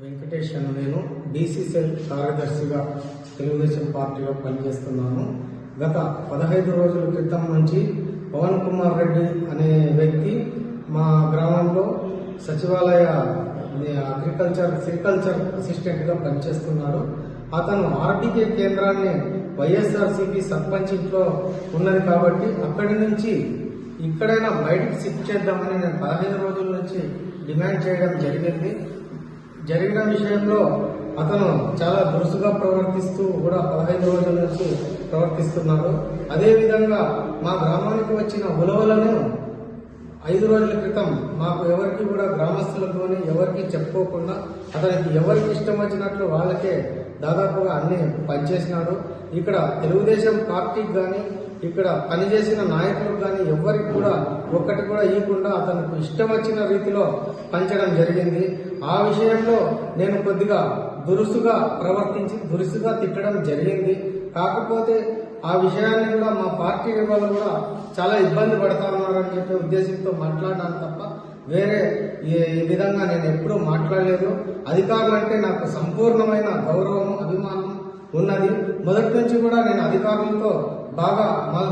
వెంకటేష్ అని నేను బీసీసీఎల్ కార్యదర్శిగా తెలుగుదేశం పార్టీలో పనిచేస్తున్నాను. గత పదహైదు రోజుల క్రితం నుంచి పవన్ కుమార్ రెడ్డి అనే వ్యక్తి మా గ్రామంలో సచివాలయ అగ్రికల్చర్ సిరికల్చర్ అసిస్టెంట్గా పనిచేస్తున్నాడు. అతను ఆర్టీకే కేంద్రాన్ని వైఎస్ఆర్సీపీ సర్పంచ్ ఇంట్లో ఉన్నది కాబట్టి అక్కడి నుంచి ఇక్కడైనా బయటకు షిఫ్ట్ చేద్దామని నేను పదహైదు రోజుల నుంచి డిమాండ్ చేయడం జరిగింది. జరిగిన విషయంలో అతను చాలా దురుసుగా ప్రవర్తిస్తూ కూడా పదహైదు రోజుల నుంచి ప్రవర్తిస్తున్నాడు. అదేవిధంగా మా గ్రామానికి వచ్చిన ఉలవలను ఐదు రోజుల క్రితం మాకు ఎవరికి కూడా గ్రామస్తులతోనే ఎవరికి చెప్పుకోకుండా అతనికి ఎవరికి ఇష్టం వచ్చినట్లు వాళ్ళకే దాదాపుగా అన్ని పనిచేసినాడు. ఇక్కడ తెలుగుదేశం పార్టీకి కానీ ఇక్కడ పనిచేసిన నాయకులకు కానీ ఎవ్వరికి కూడా ఒక్కటి కూడా ఇవ్వకుండా అతనికి ఇష్టం వచ్చిన రీతిలో పంచడం జరిగింది. ఆ విషయంలో నేను కొద్దిగా దురుసుగా ప్రవర్తించి దురుసుగా తిట్టడం జరిగింది. కాకపోతే ఆ విషయాన్ని కూడా మా పార్టీ వాళ్ళు కూడా చాలా ఇబ్బంది పడతా ఉన్నారని చెప్పే ఉద్దేశంతో మాట్లాడాను తప్ప వేరే ఈ ఈ విధంగా నేను ఎప్పుడూ మాట్లాడలేదు. అధికారులు అంటే నాకు సంపూర్ణమైన గౌరవం కూడా నేను అధికారులతో బాగా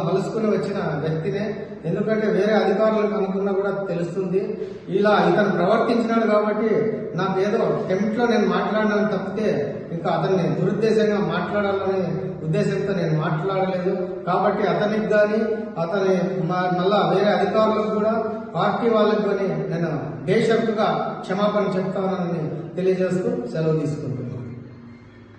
మలుసుకుని వచ్చిన వ్యక్తినే. ఎందుకంటే వేరే అధికారులకు అనుకున్నా కూడా తెలుస్తుంది. ఇలా ఇతను ప్రవర్తించినాడు కాబట్టి నాకు ఏదో టెంప్ట్లో నేను మాట్లాడినాను తప్పితే ఇంకా అతన్ని దురుద్దేశంగా మాట్లాడాలనే ఉద్దేశంతో నేను మాట్లాడలేదు. కాబట్టి అతనికి కానీ అతని మళ్ళా వేరే అధికారులకు కూడా పార్టీ వాళ్ళకు కానీ నేను బేషరతుగా క్షమాపణ చెప్తానని తెలియజేస్తూ సెలవు తీసుకుంటున్నాను.